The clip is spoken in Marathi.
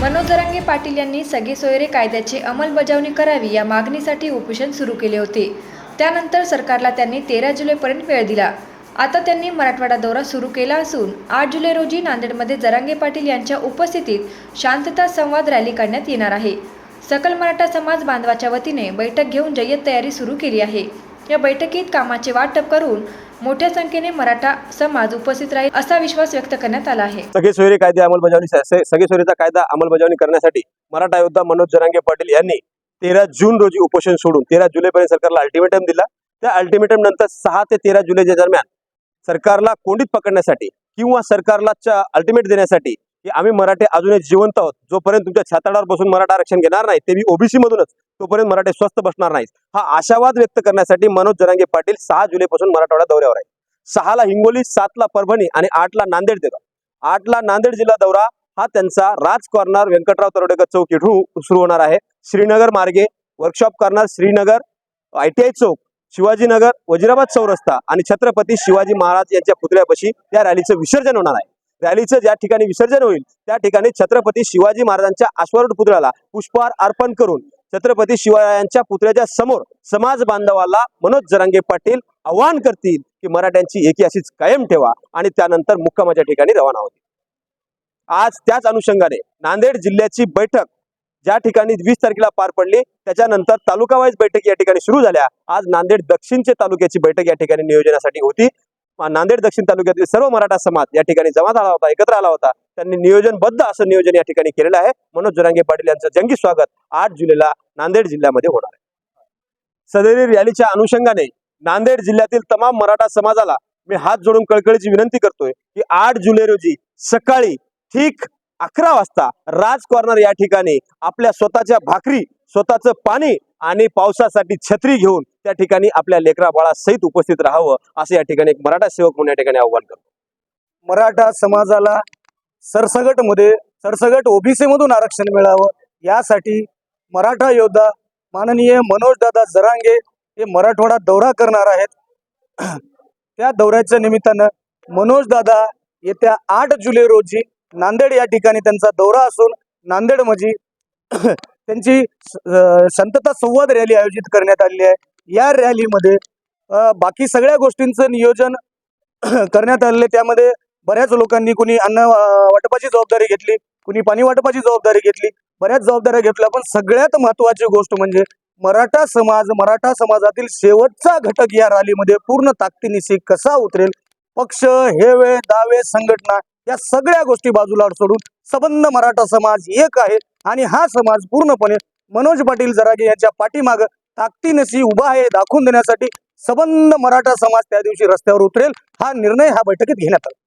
मनोज जरांगे पाटील यांनी सगळी सोयरे कायद्याची अंमलबजावणी करावी या मागणीसाठी उपोषण सुरू केले होते. त्यानंतर सरकारला त्यांनी तेरा जुलैपर्यंत वेळ दिला. आता त्यांनी मराठवाडा दौरा सुरू केला असून आठ जुलै रोजी नांदेडमध्ये जरांगे पाटील यांच्या उपस्थितीत शांतता संवाद रॅली काढण्यात येणार आहे. सकल मराठा समाज बांधवाच्या वतीने बैठक घेऊन जय्यत तयारी सुरू केली आहे. या बैठकीत कामाचे वाटप करून मोठ्या संख्येने मराठा समाज उपस्थित राहील असा विश्वास व्यक्त करण्यात आला आहे. सगळे सोयरे कायदे अंमलबजावणी सगळे सोयरीचा कायदा अंमलबजावणी करण्यासाठी मराठा योद्धा मनोज जरांगे पाटील यांनी तेरा जून रोजी उपोषण सोडून तेरा जुलैपर्यंत सरकारला अल्टिमेटम दिला. त्या अल्टिमेटम नंतर सहा ते तेरा जुलैच्या दरम्यान सरकारला कोंडीत पकडण्यासाठी किंवा सरकारला अल्टिमेट देण्यासाठी की आम्ही मराठे अजूनही जिवंत आहोत. जोपर्यंत तुमच्या छाताडावर बसून मराठा आरक्षण घेणार नाही ते मी ओबीसी मधूनच तोपर्यंत मराठे स्वस्त बसणार नाही हा आशावाद व्यक्त करण्यासाठी मनोज जरांगे पाटील सहा जुलैपासून मराठवाडा दौऱ्यावर आहे सहाला हिंगोली सातला परभणी आणि आठला नांदेड देतात आठला नांदेड जिल्हा दौरा हा त्यांचा राज कॉर्नर व्यंकटराव तरोडेकर चौक इथून सुरू होणार आहे. श्रीनगर मार्गे वर्कशॉप करणार श्रीनगर आय टी आय चौक शिवाजीनगर वजिराबाद चौरस्ता आणि छत्रपती शिवाजी महाराज यांच्या पुतळ्यापाशी या रॅलीचं विसर्जन होणार आहे. रॅलीचं ज्या ठिकाणी विसर्जन होईल त्या ठिकाणी छत्रपती शिवाजी महाराजांच्या अश्वारूढ पुतळ्याला पुष्पहार अर्पण करून छत्रपती शिवरायांच्या पुतळ्याच्या समोर समाज बांधवाला मनोज जरांगे पाटील आवाहन करतील की मराठ्यांची एकी अशीच कायम ठेवा आणि त्यानंतर मुक्कामाच्या ठिकाणी रवाना होतील. आज त्याच अनुषंगाने नांदेड जिल्ह्याची बैठक ज्या ठिकाणी वीस तारखेला पार पडली त्याच्यानंतर तालुका वाईज बैठक या ठिकाणी सुरू झाल्या. आज नांदेड दक्षिणचे तालुक्याची बैठक या ठिकाणी नियोजनासाठी होती. नांदेड दक्षिण तालुक्यातील सर्व मराठा समाज या ठिकाणी जमा झाला होता एकत्र आला होता. त्यांनी नियोजनबद्ध असं नियोजन या ठिकाणी केलेलं आहे. मनोज जुरांगे पाटील यांचं जंगी स्वागत आठ जुलैला नांदेड जिल्ह्यामध्ये होणार आहे. सदरी रॅलीच्या अनुषंगाने नांदेड जिल्ह्यातील तमाम मराठा समाजाला मी हात जोडून कळकळीची विनंती करतोय की आठ जुलै रोजी सकाळी ठीक अकरा वाजता राज कॉर्नर या ठिकाणी आपल्या स्वतःच्या भाकरी स्वतःचं पाणी आणि पावसासाठी छत्री घेऊन त्या ठिकाणी आपल्या लेकरा बाळासहित उपस्थित राहावं असं या ठिकाणी एक मराठा सेवक म्हणून या ठिकाणी आव्हान करतो. मराठा समाजाला सरसगटमध्ये सरसगट ओबीसी मधून आरक्षण मिळावं यासाठी मराठा योद्धा माननीय मनोजदादा जरांगे हे मराठवाडा दौरा करणार आहेत. त्या दौऱ्याच्या निमित्तानं मनोजदादा येत्या आठ जुलै रोजी नांदेड या ठिकाणी त्यांचा दौरा असून नांदेड त्यांची संतता संवाद रॅली आयोजित करण्यात आलेली आहे. या रॅलीमध्ये बाकी सगळ्या गोष्टींचं नियोजन करण्यात आलेलं त्यामध्ये बऱ्याच लोकांनी कुणी अन्न वाटपाची जबाबदारी घेतली कुणी पाणी वाटपाची जबाबदारी घेतली बऱ्याच जबाबदाऱ्या घेतल्या. पण सगळ्यात महत्वाची गोष्ट म्हणजे मराठा समाज मराठा समाजातील शेवटचा घटक या रॅलीमध्ये पूर्ण ताकदीनिशी कसा उतरेल? पक्ष हेवे दावे संघटना या सगळ्या गोष्टी बाजूला सोडून सबंध मराठा समाज एक आहे. आणि हा समाज पूर्णपणे मनोज पाटील जरागे यांच्या पाठीमाग ताकदीनशी उभा आहे दाखवून देण्यासाठी सबंध मराठा समाज त्या दिवशी रस्त्यावर उतरेल हा निर्णय ह्या बैठकीत घेण्यात आला.